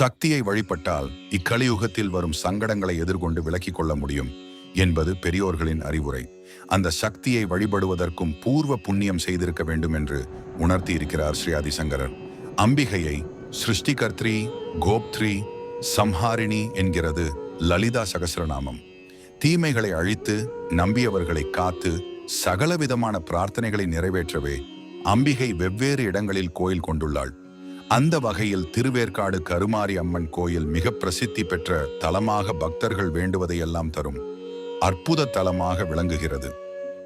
சக்தியை வழிபட்டால் இக்கலியுகத்தில் வரும் சங்கடங்களை எதிர்கொண்டு விலக்கிக் கொள்ள முடியும் என்பது பெரியோர்களின் அறிவுரை. அந்த சக்தியை வழிபடுவதற்கும் பூர்வ புண்ணியம் செய்திருக்க வேண்டும் என்று உணர்த்தி இருக்கிறார் ஸ்ரீ ஆதிசங்கரர் அம்பிகையை சிருஷ்டிகர்த்ரி கோப்த்ரி சம்ஹாரிணி என்கிறது லலிதா சகசரநாமம். தீமைகளை அழித்து நம்பியவர்களை காத்து சகலவிதமான பிரார்த்தனைகளை நிறைவேற்றவே அம்பிகை வெவ்வேறு இடங்களில் கோயில் கொண்டுள்ளாள். அந்த வகையில் திருவேற்காடு கருமாரி அம்மன் கோயில் மிக பிரசித்தி பெற்ற தலமாக பக்தர்கள் வேண்டுவதையெல்லாம் தரும் அற்புத தலமாக விளங்குகிறது.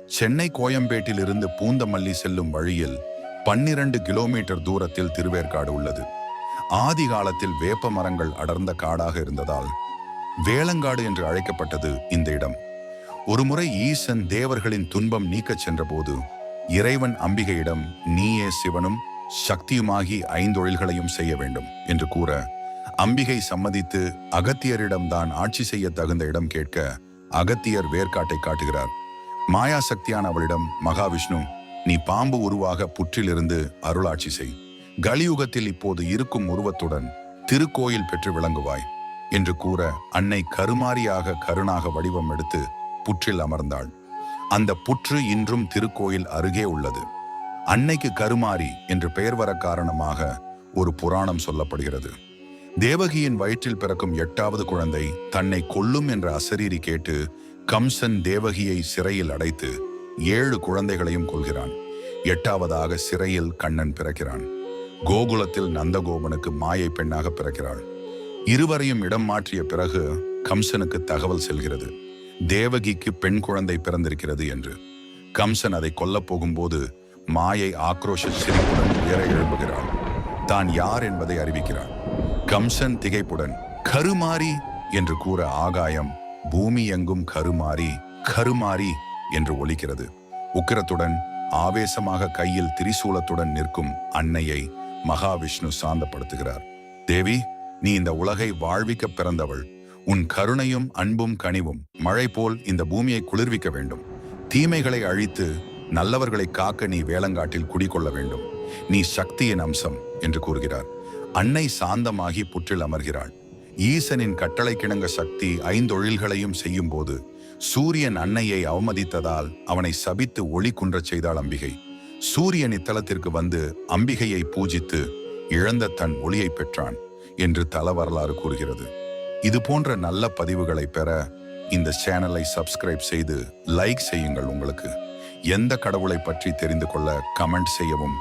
சென்னை கோயம்பேட்டில் இருந்து பூந்தமல்லி செல்லும் வழியில் பன்னிரண்டு கிலோமீட்டர் தூரத்தில் திருவேற்காடு உள்ளது. ஆதி காலத்தில் வேப்ப மரங்கள் அடர்ந்த காடாக இருந்ததால் வேளங்காடு என்று அழைக்கப்பட்டது இந்த இடம். ஒருமுறை ஈசன் தேவர்களின் துன்பம் நீக்கச் சென்றபோது இறைவன் அம்பிகையிடம் நீயே சிவனும் சக்தியுமாகி ஐந்தொழில்களையும் செய்ய வேண்டும் என்று கூற அம்பிகை சம்மதித்து அகத்தியரிடம்தான் ஆட்சி செய்ய தகுந்த இடம் கேட்க அகத்தியர் வேர்க்காட்டை காட்டுகிறார். மாயா சக்தியான அவளிடம் மகாவிஷ்ணு நீ பாம்பு உருவாக புற்றிலிருந்து அருளாட்சி செய். கலியுகத்தில் இப்போது இருக்கும் உருவத்துடன் திருக்கோயில் பெற்று விளங்குவாய் என்று கூற அன்னை கருமாரியாக கருணாக வடிவம் எடுத்து புற்றில் அமர்ந்தாள். அந்த புற்று இன்றும் திருக்கோயில் அருகே உள்ளது. அன்னைக்கு கருமாரி என்று பெயர் வர காரணமாக ஒரு புராணம் சொல்லப்படுகிறது. தேவகியின் வயிற்றில் பிறக்கும் எட்டாவது குழந்தை தன்னை கொல்லும் என்ற அசரீரி கேட்டு கம்சன் தேவகியை சிறையில் அடைத்து ஏழு குழந்தைகளையும் கொள்கிறான் எட்டாவதாக சிறையில் கண்ணன் பிறக்கிறான். கோகுலத்தில் நந்தகோபனுக்கு மாயை பெண்ணாக பிறக்கிறாள். இருவரையும் இடம் மாற்றிய பிறகு கம்சனுக்கு தகவல் செல்கிறது. தேவகிக்கு பெண் குழந்தை பிறந்திருக்கிறது என்று. கம்சன் அதை கொல்லப் போகும்போது மாயை ஆக்ரோஷ சிரிப்புடன் உயர எழும்புகிறாள் தான் யார் என்பதை அறிவிக்கிறாள் கம்சன் திகைப்புடன் கருமாறி என்று கூற ஆகாயம் பூமி எங்கும் கருமாறி கருமாறி என்று ஒலிக்கிறது. உக்கிரத்துடன் ஆவேசமாக கையில் திரிசூலத்துடன் நிற்கும் அன்னையை மகாவிஷ்ணு சாந்தப்படுத்துகிறார். தேவி நீ இந்த உலகை வாழ்விக்க பிறந்தவள். உன் கருணையும் அன்பும் கனிவும் மழை போல் இந்த பூமியை குளிர்விக்க வேண்டும். தீமைகளை அழித்து நல்லவர்களை காக்க நீ வேளங்காட்டில் குடிகொள்ள வேண்டும். நீ சக்தியின் அம்சம் என்று கூறுகிறார். அன்னை சாந்தமாகி புற்றில் அமர்கிறாள். ஈசனின் கட்டளை கிணங்க சக்தி ஐந்தொழில்களையும் செய்யும் போது சூரியன் அன்னையை அவமதித்ததால் அவனை சபித்து ஒளி குன்றச் செய்தாள் அம்பிகை. சூரியன் இத்தலத்திற்கு வந்து அம்பிகையை பூஜித்து இழந்த தன் ஒளியை பெற்றான் என்று தல வரலாறு கூறுகிறது. இது போன்ற நல்ல பதிவுகளை பெற இந்த சேனலை சப்ஸ்கிரைப் செய்து லைக் செய்யுங்கள் உங்களுக்கு. எந்த கடவுளை பற்றி தெரிந்து கொள்ள கமெண்ட் செய்யவும்.